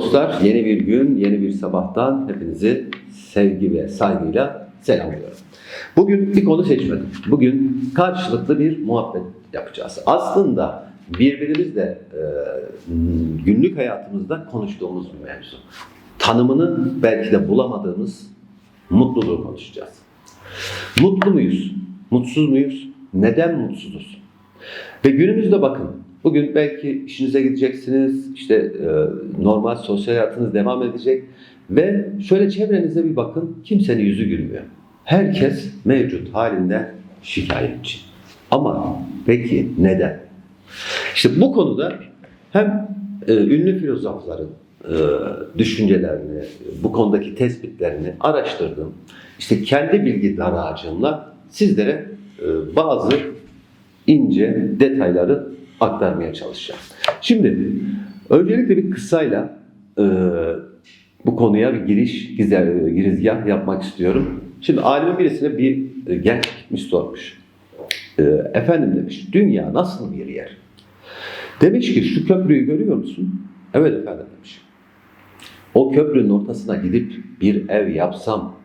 dostlar, yeni bir gün, yeni bir sabahtan hepinizi sevgi ve saygıyla selamlıyorum. Bugün bir konu seçmedim. Bugün karşılıklı bir muhabbet yapacağız. Aslında birbirimizle e, günlük hayatımızda konuştuğumuz bir mevzu. Tanımını belki de bulamadığımız mutluluğu konuşacağız. Mutlu muyuz? Mutsuz muyuz? Neden mutsuzuz? Ve günümüzde bakın, bugün belki işinize gideceksiniz, işte e, normal sosyal hayatınız devam edecek ve şöyle çevrenize bir bakın, kimsenin yüzü gülmüyor. Herkes mevcut halinde şikayetçi. Ama peki neden? İşte bu konuda hem e, ünlü filozofların e, düşüncelerini, bu konudaki tespitlerini araştırdım. İşte kendi bilgi daracığımla sizlere e, bazı ince detayları aktarmaya çalışacağım. Şimdi öncelikle bir kısayla e, bu konuya bir giriş, girizgah yapmak istiyorum. Şimdi alimin birisine bir e, genç gitmiş sormuş. E, efendim demiş, dünya nasıl bir yer? Demiş ki şu köprüyü görüyor musun? Evet efendim demiş. O köprünün ortasına gidip bir ev yapsam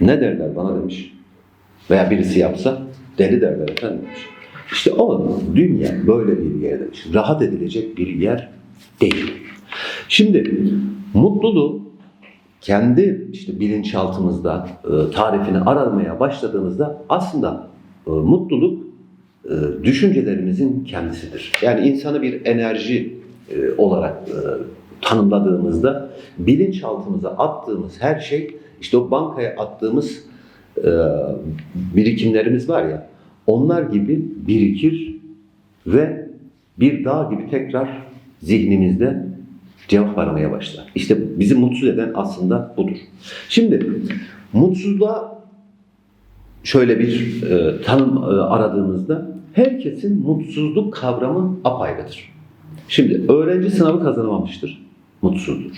ne derler bana demiş. Veya birisi yapsa deli derler efendim demiş. İşte o dünya böyle bir yer demiş. Rahat edilecek bir yer değil. Şimdi mutluluğu kendi işte bilinçaltımızda e, tarifini aramaya başladığımızda aslında e, mutluluk e, düşüncelerimizin kendisidir. Yani insanı bir enerji olarak tanımladığımızda bilinçaltımıza attığımız her şey işte o bankaya attığımız birikimlerimiz var ya onlar gibi birikir ve bir dağ gibi tekrar zihnimizde cevap aramaya başlar. İşte bizi mutsuz eden aslında budur. Şimdi mutsuzluğa şöyle bir e, tanım e, aradığımızda herkesin mutsuzluk kavramı apayrıdır. Şimdi öğrenci sınavı kazanamamıştır, mutsuzdur.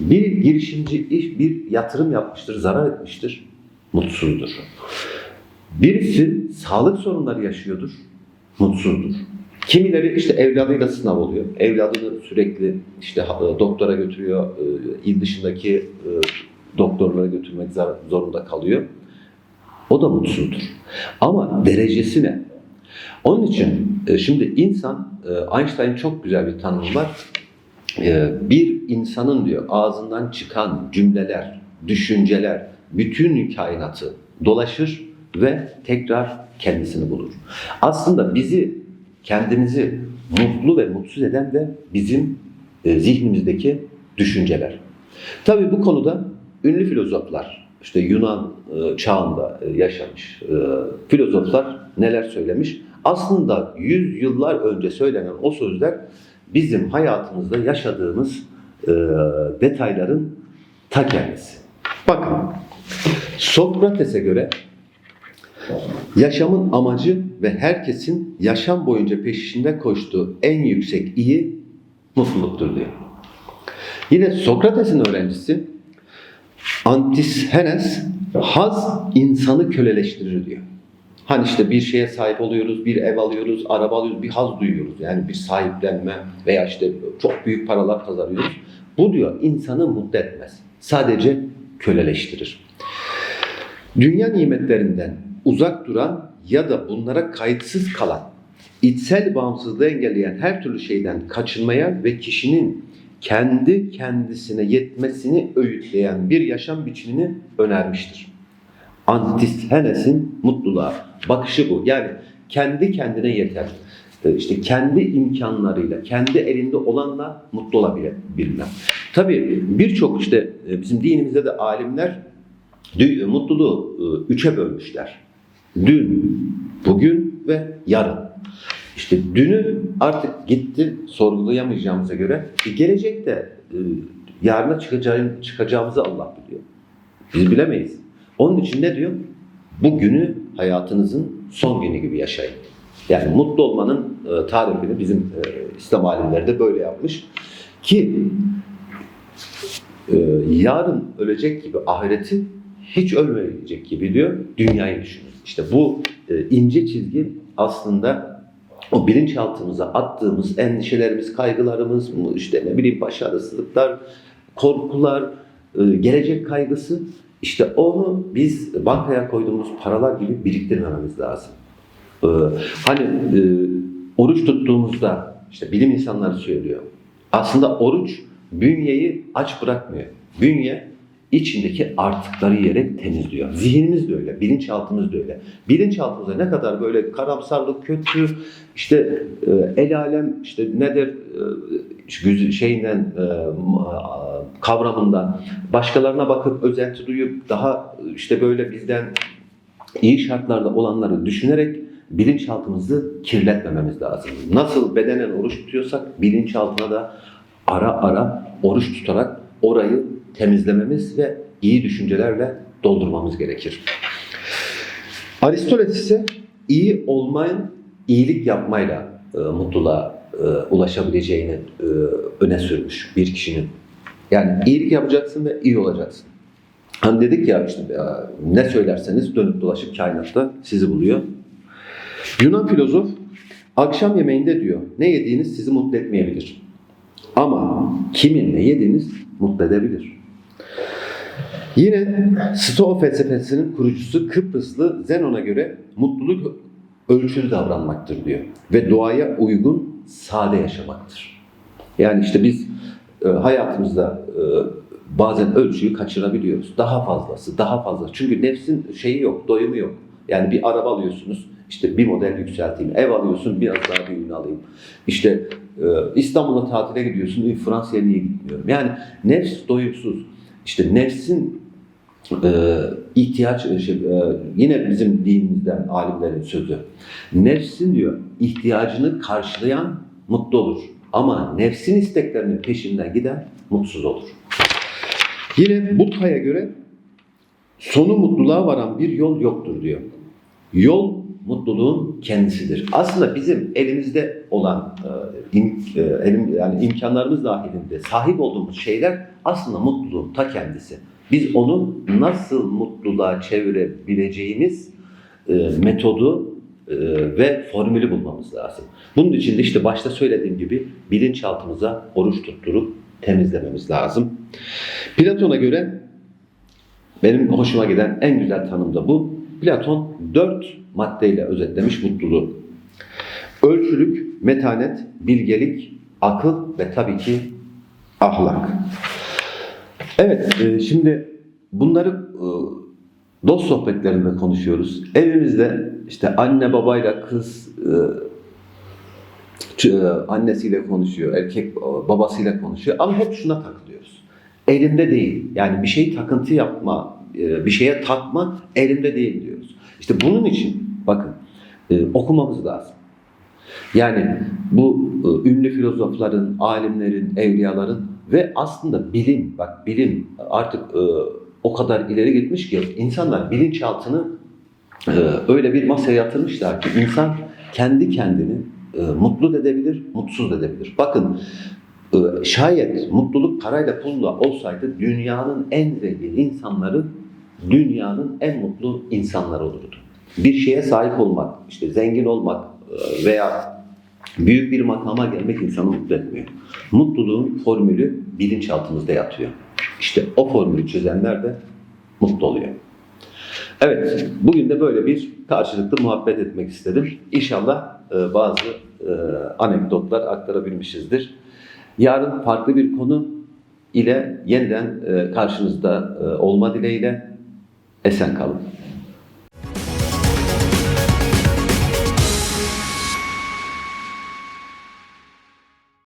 Bir girişimci iş bir yatırım yapmıştır, zarar etmiştir, mutsuzdur. Birisi sağlık sorunları yaşıyordur, mutsuzdur. Kimileri işte evladıyla sınav oluyor. Evladını sürekli işte e, doktora götürüyor, e, il dışındaki e, doktorlara götürmek zor- zorunda kalıyor. O da mutsuzdur. Ama derecesi ne? Onun için şimdi insan, Einstein çok güzel bir tanım var. E, Bir insanın diyor ağzından çıkan cümleler, düşünceler, bütün kainatı dolaşır ve tekrar kendisini bulur. Aslında bizi, kendimizi mutlu ve mutsuz eden de bizim e, zihnimizdeki düşünceler. Tabii bu konuda ünlü filozoflar, işte Yunan e, çağında e, yaşamış filozoflar neler söylemiş? Aslında yüz yıllar önce söylenen o sözler bizim hayatımızda yaşadığımız detayların ta kendisi. Bakın, Sokrates'e göre yaşamın amacı ve herkesin yaşam boyunca peşinde koştuğu en yüksek iyi mutluluktur diyor. Yine Sokrates'in öğrencisi Antisthenes haz insanı köleleştirir diyor. Hani işte bir şeye sahip oluyoruz, bir ev alıyoruz, araba alıyoruz, bir haz duyuyoruz. Yani bir sahiplenme veya işte çok büyük paralar kazanıyoruz. Bu diyor insanı mutlu etmez. Sadece köleleştirir. Dünya nimetlerinden uzak duran ya da bunlara kayıtsız kalan, içsel bağımsızlığı engelleyen her türlü şeyden kaçınmaya ve kişinin kendi kendisine yetmesini öğütleyen bir yaşam biçimini önermiştir. Antisthenes'in mutluluğa bakışı bu. Yani kendi kendine yeter. Ee, İşte kendi imkanlarıyla, kendi elinde olanla mutlu olabilmem. Tabii birçok işte e, bizim dinimizde de alimler dü- mutluluğu e, üçe bölmüşler. Dün, bugün ve yarın. İşte dünü artık gitti sorgulayamayacağımıza göre e, gelecekte e, yarına çıkacağım, çıkacağımızı Allah biliyor. Biz bilemeyiz. Onun için ne diyor? Bugünü hayatınızın son günü gibi yaşayın. Yani mutlu olmanın e, tarifini bizim e, İslam alimleri de böyle yapmış. Ki e, yarın ölecek gibi ahireti hiç ölmeyecek gibi diyor dünyayı düşünün. İşte bu e, ince çizgi aslında o bilinçaltımıza attığımız endişelerimiz, kaygılarımız, işte ne bileyim başarısızlıklar, korkular, e, gelecek kaygısı işte onu biz bankaya koyduğumuz paralar gibi biriktirmememiz lazım. Ee, hani e, oruç tuttuğumuzda işte bilim insanları söylüyor. Aslında oruç bünyeyi aç bırakmıyor. Bünye içindeki artıkları yiyerek temizliyor. Zihnimiz de öyle, bilinçaltımız da öyle. Bilinçaltımıza ne kadar böyle karamsarlık, kötü, işte e, el alem işte nedir e, şeyinden e, kavramından başkalarına bakıp özenti duyup daha işte böyle bizden iyi şartlarda olanları düşünerek bilinçaltımızı kirletmememiz lazım. Nasıl bedenen oruç tutuyorsak bilinçaltına da ara ara oruç tutarak orayı temizlememiz ve iyi düşüncelerle doldurmamız gerekir. Aristoteles ise iyi olmayın, iyilik yapmayla e, mutluluğa e, ulaşabileceğini e, öne sürmüş bir kişinin. Yani iyilik yapacaksın ve iyi olacaksın. Hani dedik ya işte ya, ne söylerseniz dönüp dolaşıp kainatta sizi buluyor. Yunan filozof akşam yemeğinde diyor ne yediğiniz sizi mutlu etmeyebilir. Ama kimin ne yediğiniz mutlu edebilir. Yine Stoa felsefesinin kurucusu Kıbrıslı Zenon'a göre mutluluk ölçülü davranmaktır diyor. Ve doğaya uygun sade yaşamaktır. Yani işte biz e, hayatımızda e, bazen ölçüyü kaçırabiliyoruz. Daha fazlası, daha fazla. Çünkü nefsin şeyi yok, doyumu yok. Yani bir araba alıyorsunuz, işte bir model yükselteyim. Ev alıyorsun, biraz daha büyüğünü alayım. İşte e, İstanbul'a tatile gidiyorsun, "İyi, Fransa'ya niye gitmiyorum? Yani nefs doyumsuz. İşte nefsin e, ihtiyaç, şey, e, yine bizim dinimizden alimlerin sözü. Nefsin diyor, ihtiyacını karşılayan mutlu olur. Ama nefsin isteklerinin peşinden giden mutsuz olur. Yine Buddha'ya göre sonu mutluluğa varan bir yol yoktur diyor. Yol mutluluğun kendisidir. Aslında bizim elimizde olan e, im- e, elim, yani imkanlarımız dahilinde sahip olduğumuz şeyler aslında mutluluğun ta kendisi. Biz onu nasıl mutluluğa çevirebileceğimiz e, metodu e, ve formülü bulmamız lazım. Bunun için de işte başta söylediğim gibi bilinçaltımıza oruç tutturup temizlememiz lazım. Platon'a göre benim hoşuma giden en güzel tanım da bu. Platon dört maddeyle özetlemiş mutluluğu. Ölçülük, metanet, bilgelik, akıl ve tabii ki ahlak. Evet, e, şimdi bunları e, dost sohbetlerinde konuşuyoruz. Evimizde işte anne babayla kız e, e, annesiyle konuşuyor, erkek e, babasıyla konuşuyor ama hep şuna takılıyoruz. Elimde değil. Yani bir şey takıntı yapma, e, bir şeye takma elimde değil diyoruz. İşte bunun için bakın okumamız lazım. Yani bu ünlü filozofların, alimlerin, evliyaların ve aslında bilim, bak bilim artık e, o kadar ileri gitmiş ki insanlar bilinçaltını e, öyle bir masaya yatırmışlar ki insan kendi kendini e, mutlu edebilir, mutsuz edebilir. Bakın e, şayet mutluluk parayla pulla olsaydı dünyanın en zengin insanları dünyanın en mutlu insanları olurdu. Bir şeye sahip olmak, işte zengin olmak e, veya büyük bir makama gelmek insanı mutlu etmiyor. Mutluluğun formülü bilinçaltımızda yatıyor. İşte o formülü çözenler de mutlu oluyor. Evet, bugün de böyle bir karşılıklı muhabbet etmek istedim. İnşallah e, bazı e, anekdotlar aktarabilmişizdir. Yarın farklı bir konu ile yeniden e, karşınızda e, olma dileğiyle esen kalın.